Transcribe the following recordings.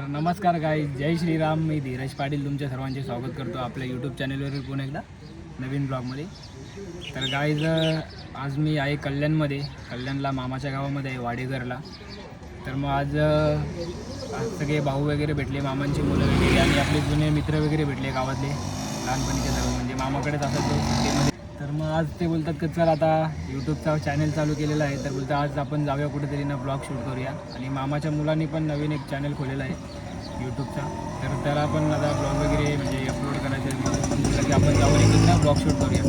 तर नमस्कार गाई जय श्रीराम. मी धीरज पाटील. तुमच्या सर्वांचे स्वागत करतो आपल्या यूट्यूब चॅनलवर पुन्हा एकदा नवीन ब्लॉगमध्ये तर गाईज आज मी आहे कल्याणमध्ये. कल्याणला मामाच्या गावामध्ये आहे वाडेघरला. तर मग आज आज सगळे भाऊ वगैरे भेटले मामांची मुलं वगैरे आणि आपले जुने मित्र वगैरे भेटले गावातले. लहानपणीचे सर्व. म्हणजे मामाकडेच असायचो सुट्टीमध्ये तर मग आज ते बोलतात की चल आता यूट्यूबचा चॅनल चालू केलेला आहे. तर बोलतात आज आपण जाऊया कुठेतरी ना ब्लॉग शूट करूया. आणि मामाच्या मुलांनी पण नवीन एक चॅनल खोलेला आहे यूट्यूबचा तर त्याला पण आता ब्लॉग वगैरे म्हणजे अपलोड करायचं आहे. की आपण जाऊया एक ना ब्लॉग शूट करूया.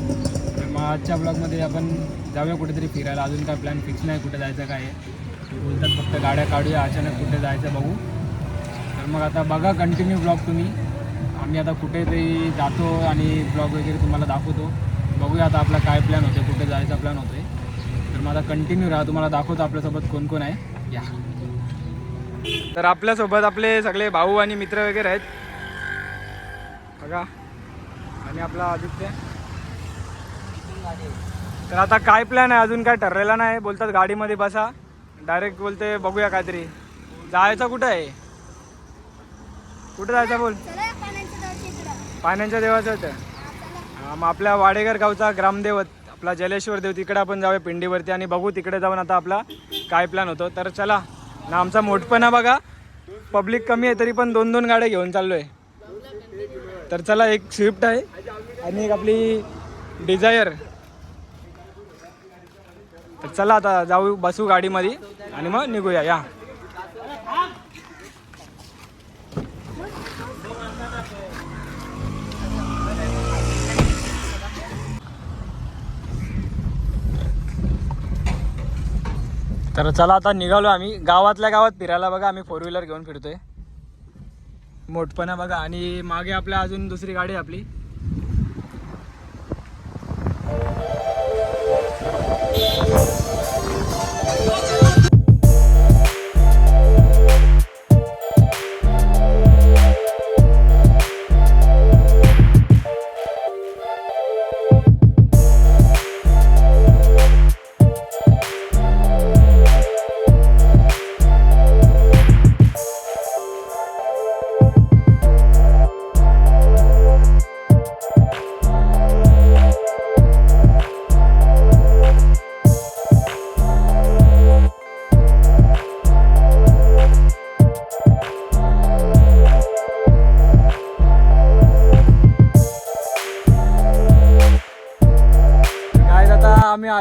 तर मग आजच्या ब्लॉगमध्ये आपण जाऊया कुठेतरी फिरायला. अजून काय प्लॅन फिक्स नाही कुठे जायचं काय आहे. बोलतात फक्त गाड्या काढूया अचानक कुठे जायचं बघू. तर मग आता बघा कंटिन्यू ब्लॉग तुम्ही. आम्ही आता कुठेतरी जातो आणि ब्लॉग वगैरे तुम्हाला दाखवतो. बघूया आता आपला काय प्लॅन होतो कुठे जायचा प्लॅन होतो आहे तर आता कंटिन्यू राहा तुम्हाला दाखवतो आपल्यासोबत कोण कोण आहे. या. तर आपल्यासोबत आपले सगळे भाऊ आणि मित्र वगैरे आहेत. बघा. आणि आपला आदित्य. तर आता काय प्लॅन आहे? अजून काय ठरलेला नाही. बोलतात गाडीमध्ये बसा. डायरेक्ट बोलते बघूया काहीतरी. जायचं कुठं आहे? कुठं जायचं बोल? पाण्याच्या देवाचं होतं मग आपल्या वाडेकर गावचा ग्रामदेवत आपला जलेश्वर देव तिकडे आपण जाऊया पिंडीवरती आणि बघू तिकडे जाऊन आता आपला काय प्लॅन होतो. तर चला ना आमचा मोठपणा बघा. पब्लिक कमी आहे तरी पण दोन दोन गाड्या घेऊन चाललोय. तर चला एक स्विफ्ट आहे आणि एक आपली डिझायर तर चला आता जाऊ बसू गाडीमध्ये आणि मग निघूया या. तर चला आता निघालो आम्ही. गावातल्या गावात फिरायला बघा आम्ही फोर व्हीलर घेऊन फिरतोय. मोठपणा बघा आणि मागे आपल्या अजून दुसरी गाडी आहे आपली.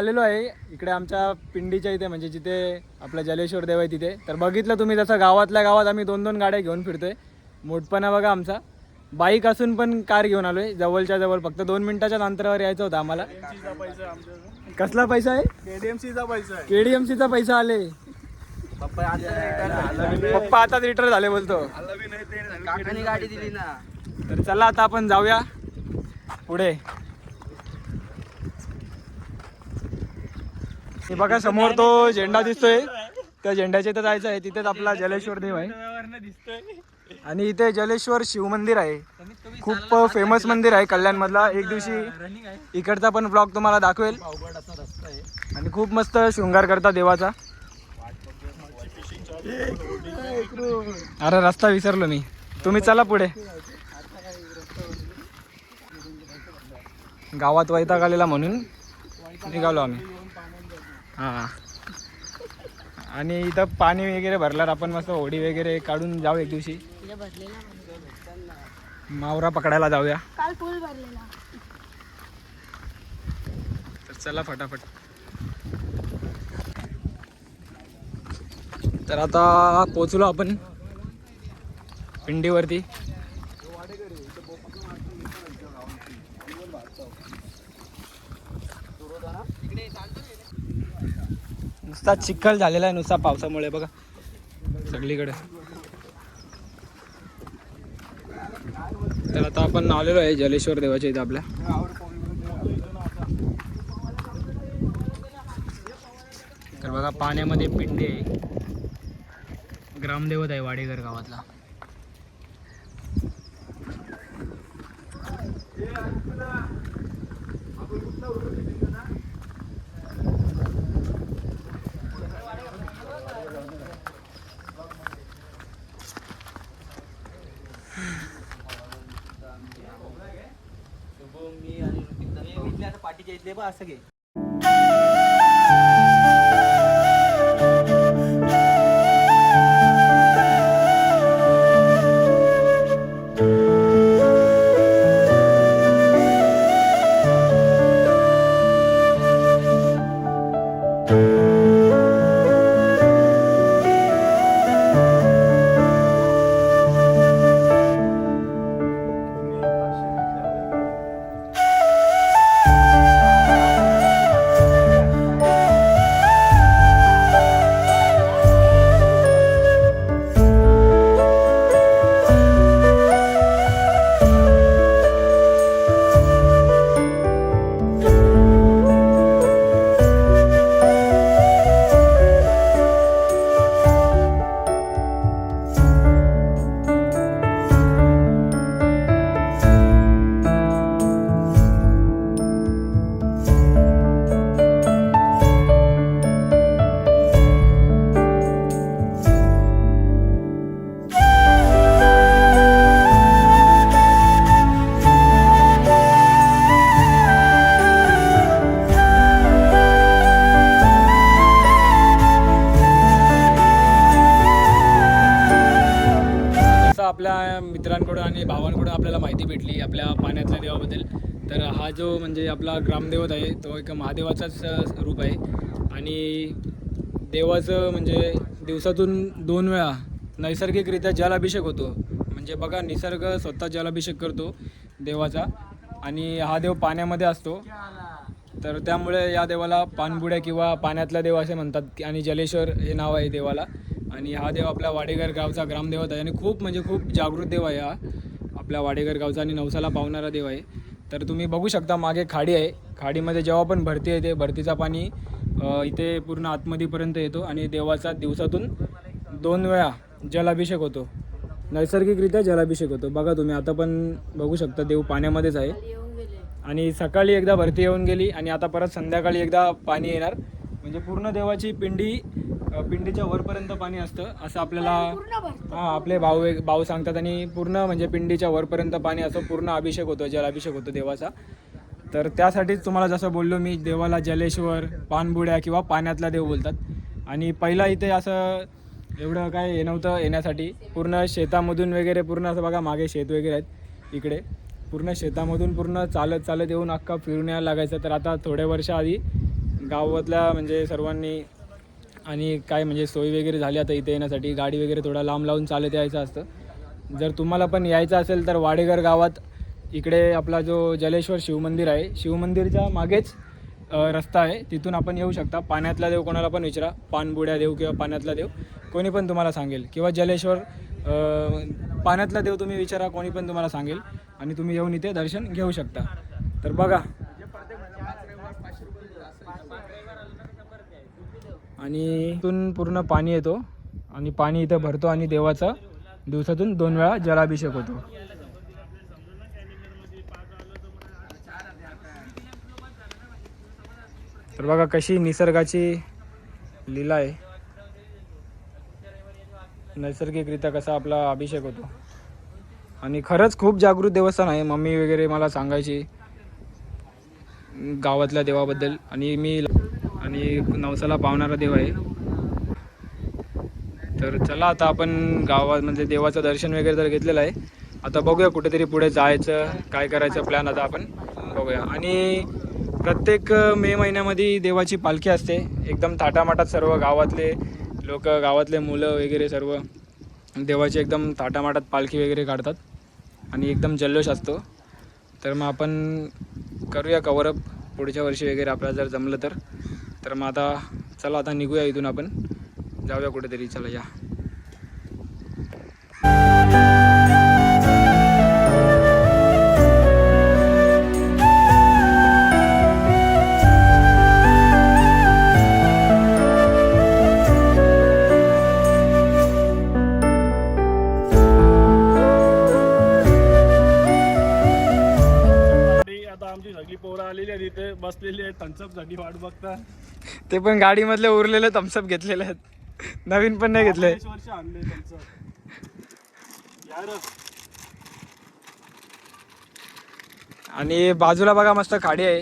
आलेलो आहे. इकडे आमच्या पिंडीच्या इथे म्हणजे जिथे आपला जलेश्वर देव आहे तिथे. तर बघितलं तुम्ही जसं गावातल्या गावात आम्ही दोन दोन गाड्या घेऊन फिरतोय. मोठपणा बघा आमचा. बाईक असून पण कार घेऊन आलोय. जवळच्या जवळ फक्त दोन मिनिटाच्या अंतरावर यायचं होतं आम्हाला. कसला पैसा आहे? केडीएमसीचा पैसा आहे. केडीएमसीचा पैसा आले. पप्पा आता रिटर झाले बोलतो. काकाने गाडी दिली ना. तर चला आता आपण जाऊया. पुढे. हे बघा समोर तो झेंडा दिसतोय. त्या झेंड्याच्या इथं जायचं आहे. तिथेच आपला जलेश्वर देव आहे. आणि इथे जलेश्वर शिव मंदिर आहे. खूप फेमस मंदिर आहे कल्याण मधला एक दिवशी इकडचा पण ब्लॉग तुम्हाला दाखवेल. आणि खूप मस्त शृंगार करता देवाचा. अरे रस्ता विसरलो मी. तुम्ही चला पुढे. गावात वैताग आलेला म्हणून निघालो आम्ही. हां. आणि इथं पाणी वगैरे भरल्यावर आपण मस्त होडी वगैरे काढून जाऊ एक दिवशी. मावरा पकडायला जाऊया. काल पूल भरलेला. तर चला फटाफट. तर आता पोचलो आपण पिंडीवरती. नुसता चिखल झालेला आहे नुसता पावसामुळे बघा. सगळीकडे. तर आता आपण आलेलो आहे जलेश्वर देवाच्या इथं आपल्या. तर बघा पाण्यामध्ये पिंडे आहे. ग्रामदेवत आहे वाडेघर गावातला. घेतले बा असं घे. हा देवाचाच रूप आहे. आणि देवाचं म्हणजे दिवसातून दोन वेळा नैसर्गिकरित्या जलाभिषेक होतो. म्हणजे बघा निसर्ग स्वतः जलाभिषेक करतो देवाचा. आणि हा देव पाण्यामध्ये असतो. तर त्यामुळे या देवाला पानबुड्या किंवा पाण्यातला देव असे म्हणतात आणि जलेश्वर हे नाव आहे देवाला. आणि हा देव आपल्या वाडेघर गावचा ग्रामदेवत आहे. आणि खूप म्हणजे खूप जागृत देव आहे हा. आपल्या वाडेघर गावचा आणि नवसाला पावणारा देव आहे. तर तुम्ही बघू शकता मागे खाडी आहे. खाडीमध्ये जेव्हा पण भरती येते भरतीचा पाणी इथे पूर्ण आतमध्येपर्यंत येतो आणि देवाचा दिवसातून दोन वेळा जलाभिषेक होतो. नैसर्गिकरित्या जलाभिषेक होतो. बघा तुम्ही आता पण बघू शकता देव पाण्यामध्येच आहे. आणि सकाळी एकदा भरती येऊन गेली आणि आता परत संध्याकाळी एकदा पाणी येणार. म्हणजे पूर्ण देवाची पिंडी पिंडीच्या वरपर्यंत पाणी असतं असं आपल्याला हां आपले भाऊ भाऊ सांगतात आणि पूर्ण म्हणजे पिंडीच्या वरपर्यंत पाणी असं पूर्ण अभिषेक होतो जलाभिषेक होतो देवाचा. तर त्यासाठीच तुम्हाला जसं बोललो मी देवाला जलेश्वर पानबुड्या किंवा पाण्यातला देव बोलतात. आणि पहिला इथे असं एवढं काय हे नव्हतं येण्यासाठी. पूर्ण शेतामधून वगैरे पूर्ण असं बघा मागे शेत वगैरे आहेत इकडे. पूर्ण शेतामधून पूर्ण चालत चालत येऊन अख्खा फिरून यायला लागायचं. तर आता थोड्या वर्षाआधी गावातल्या म्हणजे सर्वांनी आणि काय म्हणजे सोय वगैरे झाली आता इथे येण्यासाठी. गाडी वगैरे थोडा लांब लावून चालत यायचं असतं. जर तुम्हाला पण यायचं असेल तर वाडेघर गावात इकडे आपला जो जलेश्वर शिवमंदिर आहे शिवमंदिरच्या मागेच रस्ता आहे. तिथून आपण येऊ शकता. पाण्यातला देव कोणाला पण विचारा. पानबुड्या देव किंवा पाण्यातला देव. कोणी पण तुम्हाला सांगेल. किंवा जलेश्वर पाण्यातला देव तुम्ही विचारा. कोणी पण तुम्हाला सांगेल. आणि तुम्ही येऊन इथे दर्शन घेऊ शकता. तर बघा. आणि इथून पूर्ण पाणी येतो. आणि पाणी इथं भरतो. आणि देवाचा दिवसातून दोन वेळा जलाभिषेक होतो. तर बघा कशी निसर्गाची लीला आहे. नैसर्गिकरित्या कसा आपला अभिषेक होतो. आणि खरंच खूप जागृत देवस्थान आहे. मम्मी वगैरे मला सांगायची गावातल्या देवाबद्दल. आणि मी आणि नवसाला पावणारा देव आहे. तर चला आता आपण गावात म्हणजे देवाचं दर्शन वगैरे तर घेतलेलं आहे. आता बघूया कुठेतरी पुढे जायचं काय करायचं प्लॅन आता आपण. बघूया. आणि प्रत्येक मे महिन्यामध्ये देवाची पालखी असते. एकदम थाटामाटात सर्व गावातले लोक गावातले मुलं वगैरे सर्व देवाची एकदम थाटामाटात पालखी वगैरे काढतात आणि एकदम जल्लोष असतो. तर मग आपण करूया कवरअप पुढच्या वर्षी वगैरे आपल्याला जर जमलं तर. तर मग आता चला आता निघूया इथून आपण. जाऊया कुठेतरी. चला या. बसलेली आहेत थम्सअपसाठी वाट बघता. ते पण गाडीमधले उरलेले थम्सअप घेतलेले आहेत. नवीन पण नाही घेतले. चाळीस वर्ष आणले थम्सअप यार आणि बाजूला बघा मस्त खाडी आहे.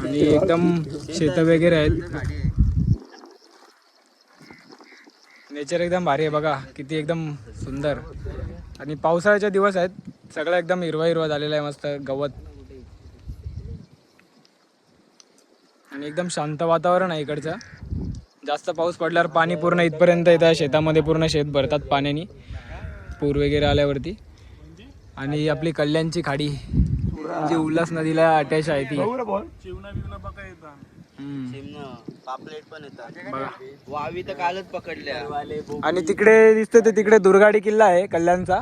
आणि एकदम शेतं वगैरे आहेत. नेचर एकदम भारी आहे बघा. किती एकदम सुंदर. आणि पावसाळ्याचे दिवस आहेत. सगळं एकदम हिरवा हिरवा झालेला आहे मस्त. गवत एकदम शांत वातावरण आहे इकडचं. जास्त पाऊस पडल्यावर पाणी पूर्ण इथपर्यंत येतं. शेतामध्ये पूर्ण शेत भरतात पाण्याने. पूर वगैरे आल्यावरती. आणि आपली कल्याणची खाडी. जी उल्हास नदीला अटॅच आहे ती. पापलेट पण येतात वावी तर कालच पकडल्या आणि तिकडे दिसतं ते तिकडे दुर्गाडी किल्ला आहे कल्याणचा.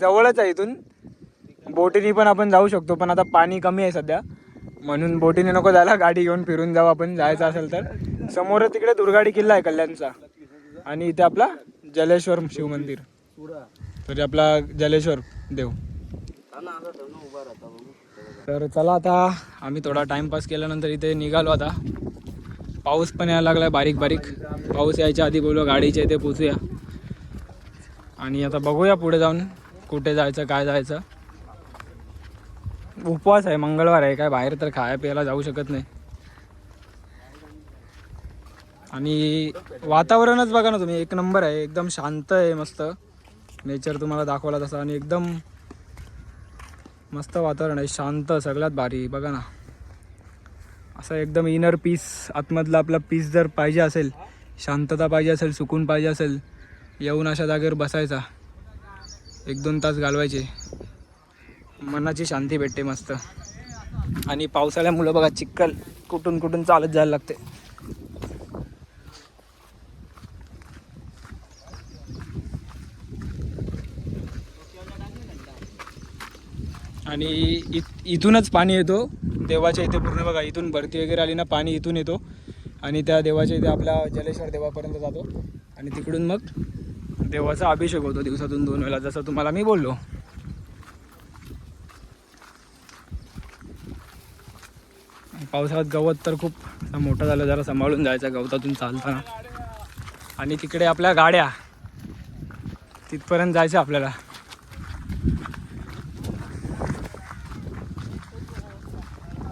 जवळच आहे इथून. बोटीने पण आपण जाऊ शकतो पण आता पाणी कमी आहे सध्या. म्हणून बोटीने नको जायला गाडी घेऊन फिरून जाऊ आपण जायचं असेल तर. समोर तिकडे दुर्गाडी किल्ला आहे कल्याणचा. आणि इथे आपला जलेश्वर शिव मंदिर. आपला जलेश्वर देव. तर चला आता आम्ही थोडा टाइमपास केल्यानंतर इथे निघालो आता. पाऊस पण यायला लागलाय बारीक बारीक. पाऊस यायच्या आधी बोलू गाडीच्या इथे पोचूया. आणि आता बघूया पुढे जाऊन कुठे जायचं काय जायचं. उपवास आहे मंगळवार आहे काय बाहेर तर खाया प्यायला जाऊ शकत नाही. आणि वातावरणच बघा ना तुम्ही एक नंबर आहे एकदम शांत आहे मस्त. नेचर तुम्हाला दाखवला तसा आणि एकदम मस्त वातावरण आहे शांत सगळ्यात भारी बघा ना. असं एकदम इनर पीस आतमधला आपला पीस जर पाहिजे असेल शांतता पाहिजे असेल सुकून पाहिजे असेल येऊन अशा जागेवर बसायचा. एक दोन तास घालवायचे. मनाची शांती भेटते मस्त. आणि पावसाळ्यामुळं बघा चिक्कल कुठून कुठून चालत जायला लागते. आणि इथूनच पाणी येतो. देवाच्या इथे पूर्ण बघा इथून भरती वगैरे आली ना पाणी इथून येतो. आणि त्या देवाच्या इथे आपला जलेश्वर देवापर्यंत जातो. आणि तिकडून मग देवाचा अभिषेक होतो दिवसातून दोन वेळा जसं तुम्हाला मी बोललो. पावसाळ्यात गवत तर खूप मोठं झालं जरा सांभाळून जायचं गवतातून चालताना. आणि तिकडे आपल्या गाड्या तिथपर्यंत जायचं आपल्याला.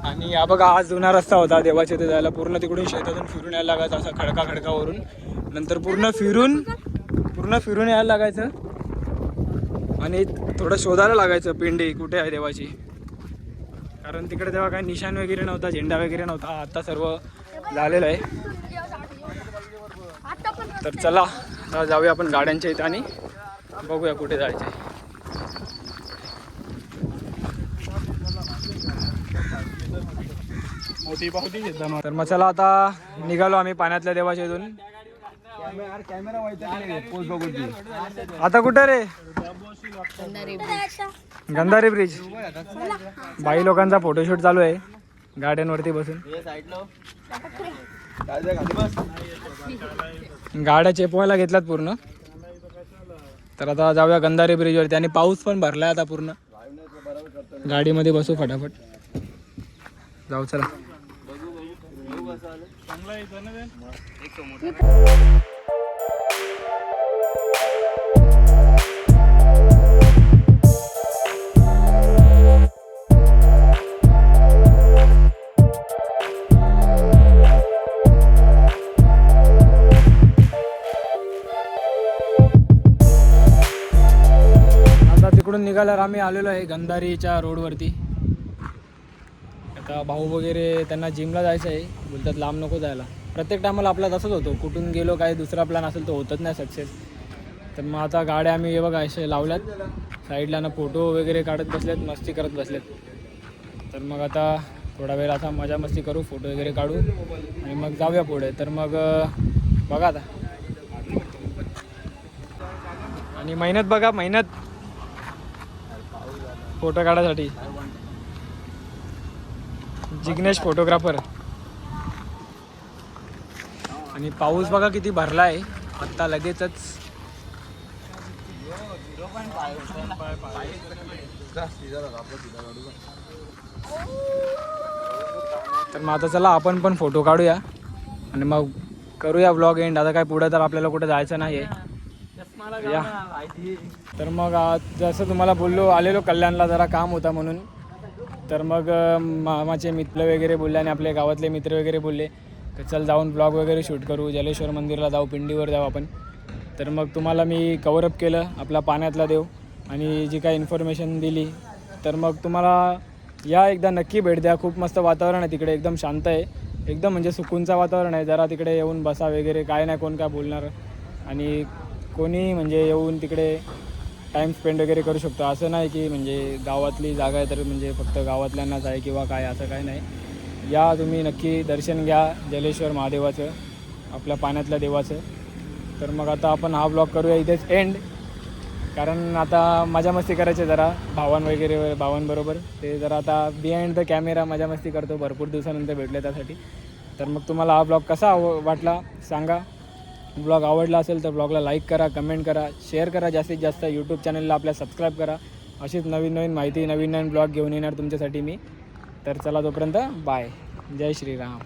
आणि हा बघा आज जुना रस्ता होता देवाच्या ते जायला. पूर्ण तिकडून शेतातून फिरून यायला लागायचं असा खडका खडकावरून. नंतर पूर्ण फिरून पूर्ण फिरून यायला लागायचं. आणि थोडं शोधायला लागायचं पिंडी कुठे आहे देवाची? कारण तिकडे तेव्हा काही निशाण वगैरे नव्हता झेंडा वगैरे नव्हता. आता सर्व झालेलं आहे. तर चला आता जाऊया आपण गाड्यांच्या इथं आणि बघूया कुठे जायचं आहे. तर मग चला आता निघालो आम्ही पाण्यातल्या देवाच्या इथून. आता कुठे रे. गंधारी ब्रिज बाई लोकांचा फोटोशूट चालू आहे. गाड्यांवरती बसून. गाड्या चेपवायला घेतल्यात पूर्ण. तर आता जाऊया गंधारी ब्रिजवरती आणि पाऊस पण भरलाय आता पूर्ण. गाडीमध्ये बसू फटाफट. जाऊ चला. निघाल्यावर आम्ही आलेलो आहे गंधारीच्या रोडवरती. आता भाऊ वगैरे त्यांना जिमला जायचं आहे. बोलतात लांब नको जायला. प्रत्येक टायमाला आपला तसंच होतो. कुठून गेलो काय दुसरा प्लॅन असेल तो होतच नाही सक्सेस तर मग आता गाड्या आम्ही हे बघा असे लावल्यात. साईडला ना फोटो वगैरे काढत बसलेत मस्ती करत बसलेत. तर मग आता थोडा वेळ असा मजा मस्ती करू फोटो वगैरे काढू आणि मग जाऊया पुढे. तर मग बघा आता. आणि मेहनत बघा मेहनत. फोटो काढायसाठी. जिग्नेश फोटोग्राफर. आणि पाऊस बघा किती भरला आहे आत्ता लगेचच. तर मग आता चला आपण पण फोटो काढूया. आणि मग करूया ब्लॉग एंड आता काय पुढे तर आपल्याला कुठे जायचं नाही आहे या. तर मग आज जसं तुम्हाला बोललो आलेलो कल्याणला जरा काम होता म्हणून. तर मग मामाचे मित्र वगैरे बोलले आणि आपले गावातले मित्र वगैरे बोलले तर चल जाऊन ब्लॉग वगैरे शूट करू जलेश्वर मंदिरला जाऊ पिंडीवर जाऊ आपण. तर मग तुम्हाला मी कवरअप केलं आपला पाण्यातला देव आणि जी काही इन्फॉर्मेशन दिली. तर मग तुम्हाला या एकदा नक्की भेट द्या. खूप मस्त वातावरण आहे तिकडे एकदम शांत आहे. एकदम म्हणजे सुकूनचं वातावरण आहे. जरा तिकडे येऊन बसा वगैरे काय नाही कोण काय बोलणार. आणि कोणी म्हणजे येऊन तिकडे टाईम स्पेंड वगैरे करू शकतो. असं नाही की म्हणजे गावातली जागा आहे तर म्हणजे फक्त गावातल्यांनाच आहे किंवा काय असं काय नाही. या तुम्ही नक्की दर्शन घ्या जलेश्वर महादेवाचं आपल्या पाण्यातल्या देवाचं. तर मग आता आपण हा ब्लॉग करूया इथेच एंड कारण आता मजा मस्ती करायची जरा भावां वगैरे भावांबरोबर. ते जरा आता बिहाइंड द कॅमेरा मजा मस्ती करतो भरपूर दिवसानंतर भेटले त्यासाठी. तर मग तुम्हाला हा ब्लॉग कसा आव वाटला सांगा. ब्लॉग आवडला असेल तर ब्लॉगला लाईक करा कमेंट करा शेअर करा जास्तीत जास्त. यूट्यूब चॅनलला आपल्या सबस्क्राईब करा. अशीच नवीन नवीन माहिती नवीन नवीन ब्लॉग घेऊन येणार तुमच्यासाठी मी. तर चला तोपर्यंत बाय जय श्रीराम.